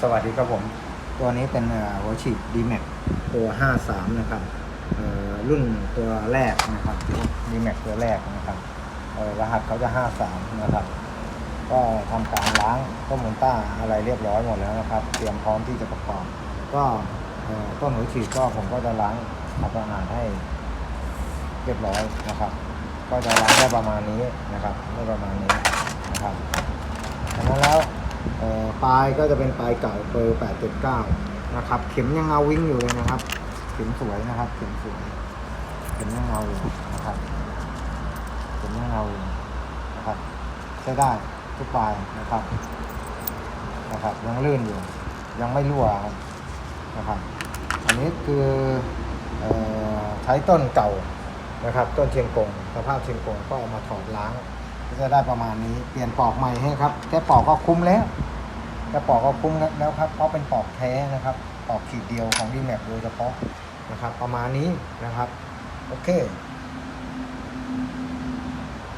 สวัสดีครับผม ตัวนี้เป็นเอ่อหัวฉีด d m a x ตัว 53 นะครับรุ่นตัวแรกนะครับ d m a x ตัวแรกนะครับรหัสเขาจะ 53 นะครับ ก็ทำการล้างต้นมนต้าอะไรเรียบร้อยหมดแล้วนะครับ เตรียมพร้อมที่จะประกอบ ก็ต้นหัวฉีดก็ผมก็จะล้างทำอาหารให้เรียบร้อยนะครับ ก็จะล้างได้ประมาณนี้นะครับได้ประมาณนี้นะครับดังนั้นแล้วเอ่อ ปลายก็จะเป็นปลายเก่าเบอร์8.9นะครับ เข็มยังเงาวิ่งอยู่เลยนะครับ เข็มสวยนะครับ เข็มสวย เข็มยังเงาอยู่นะครับ เข็มยังเงาอยู่นะครับ ใช้ได้ทุกปลายนะครับ นะครับ ยังลื่นอยู่ ยังไม่รั่วนะครับ อันนี้คือออใช้ต้นเก่านะครับ ต้นเชียงกงสภาพเชียงกงก็เอามาถอดล้างก็จะได้ประมาณนี้ เปลี่ยนปอกใหม่ให้ครับ แค่ปอกก็คุ้มแล้ว แค่ปอกก็คุ้มแล้วครับ เพราะเป็นปอกแท้นะครับ ปอกขีดเดียวของดีแม็กโดยเฉพาะนะครับ ประมาณนี้นะครับ โอเค